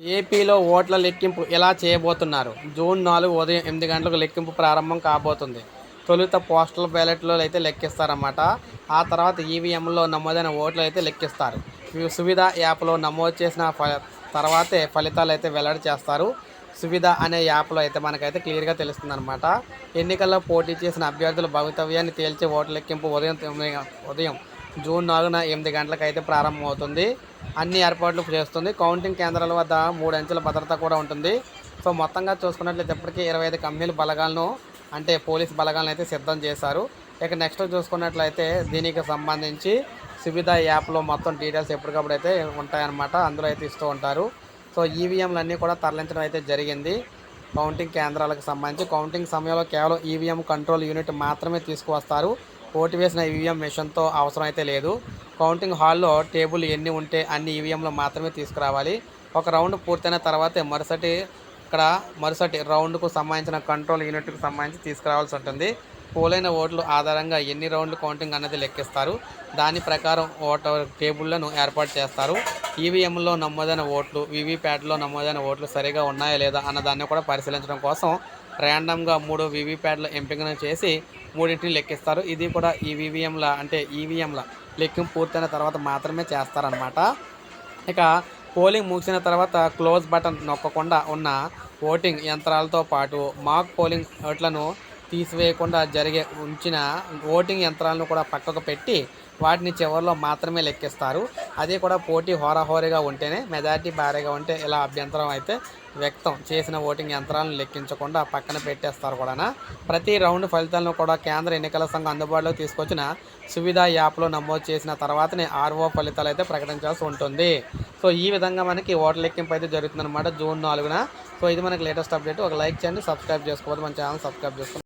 ఏపీలో ఓట్ల లెక్కింపు ఎలా చేయబోతున్నారు? జూన్ నాలుగు ఉదయం ఎనిమిది గంటలకు లెక్కింపు ప్రారంభం కాబోతుంది. తొలుత పోస్టల్ బ్యాలెట్లో అయితే లెక్కిస్తారన్నమాట. ఆ తర్వాత ఈవీఎంలో నమోదైన ఓట్లు అయితే లెక్కిస్తారు. సువిధ యాప్లో నమోదు చేసిన ఫ తర్వాతే ఫలితాలు అయితే వెల్లడి చేస్తారు. సువిధ అనే యాప్లో అయితే మనకైతే క్లియర్గా తెలుస్తుంది అనమాట ఎన్నికల్లో పోటీ చేసిన అభ్యర్థుల భవితవ్యాన్ని తేల్చే ఓట్ల లెక్కింపు ఉదయం ఉదయం జూన్ నాలుగున ఎనిమిది గంటలకు అయితే ప్రారంభమవుతుంది. అన్ని ఏర్పాట్లు చేస్తుంది. కౌంటింగ్ కేంద్రాల వద్ద మూడు అంచెల భద్రత కూడా ఉంటుంది. సో మొత్తంగా చూసుకున్నట్లయితే ఇప్పటికీ ఇరవై ఐదు కంపెనీలు బలగాలను అంటే పోలీస్ బలగాలను అయితే సిద్ధం చేశారు. ఇక నెక్స్ట్ చూసుకున్నట్లయితే దీనికి సంబంధించి సువిధ యాప్లో మొత్తం డీటెయిల్స్ ఎప్పటికప్పుడు అయితే ఉంటాయన్నమాట. అందులో అయితే ఇస్తూ ఉంటారు. సో ఈవీఎంలు అన్నీ కూడా తరలించడం అయితే జరిగింది. కౌంటింగ్ కేంద్రాలకు సంబంధించి కౌంటింగ్ సమయంలో కేవలం ఈవీఎం కంట్రోల్ యూనిట్ మాత్రమే తీసుకువస్తారు. ఓటు వేసిన ఈవీఎం మిషన్తో అవసరం అయితే లేదు. కౌంటింగ్ హాల్లో టేబుల్ ఎన్ని ఉంటే అన్ని ఈవీఎంలు మాత్రమే తీసుకురావాలి. ఒక రౌండ్ పూర్తయిన తర్వాతే మరుసటి ఇక్కడ మరుసటి రౌండ్కు సంబంధించిన కంట్రోల్ యూనిట్కు సంబంధించి తీసుకురావాల్సి ఉంటుంది. పోలైన ఓట్ల ఆధారంగా ఎన్ని రౌండ్లు కౌంటింగ్ అనేది లెక్కిస్తారు. దాని ప్రకారం ఓటర్ టేబుళ్ళను ఏర్పాటు చేస్తారు. ఈవీఎంలో నమోదైన ఓట్లు వీవీప్యాట్లో నమోదైన ఓట్లు సరిగా ఉన్నాయా లేదా అన్నదాన్ని కూడా పరిశీలించడం కోసం ర్యాండమ్గా మూడు వీవీప్యాట్ల ఎంపికను చేసి మూడింటిని లెక్కిస్తారు. ఇది కూడా ఈ వీవీఎంల అంటే ఈవీఎంల లెక్కింపు పూర్తయిన తర్వాత మాత్రమే చేస్తారనమాట ఇక పోలింగ్ ముగిసిన తర్వాత క్లోజ్ బటన్ నొక్కకుండా ఉన్న ఓటింగ్ యంత్రాలతో పాటు మాక్ పోలింగ్ ఓట్లను తీసివేయకుండా జరిగే ఉంచిన ఓటింగ్ యంత్రాలను కూడా పక్కకు పెట్టి వాటిని చివరిలో మాత్రమే లెక్కిస్తారు. అది కూడా పోటీ హోరాహోరీగా ఉంటేనే మెజార్టీ భారీగా ఉంటే ఇలా అభ్యంతరం అయితే వ్యక్తం చేసిన ఓటింగ్ యంత్రాలను లెక్కించకుండా పక్కన పెట్టేస్తారు కూడా ప్రతి రౌండ్ ఫలితాలను కూడా కేంద్ర ఎన్నికల సంఘం అందుబాటులోకి తీసుకొచ్చిన సువిధ యాప్లో నమోదు చేసిన తర్వాతనే ఆర్ఓ ఫలితాలు అయితే ప్రకటించాల్సి ఉంటుంది. సో ఈ విధంగా మనకి ఓటర్ లెక్కింపు అయితే జరుగుతుందన్నమాట జూన్ నాలుగున. సో ఇది మనకి లేటెస్ట్ అప్డేట్. ఒక లైక్ చేయండి సబ్స్క్రైబ్ చేసుకోవద్దు. మన ఛానల్ సబ్స్క్రైబ్ చేసుకోండి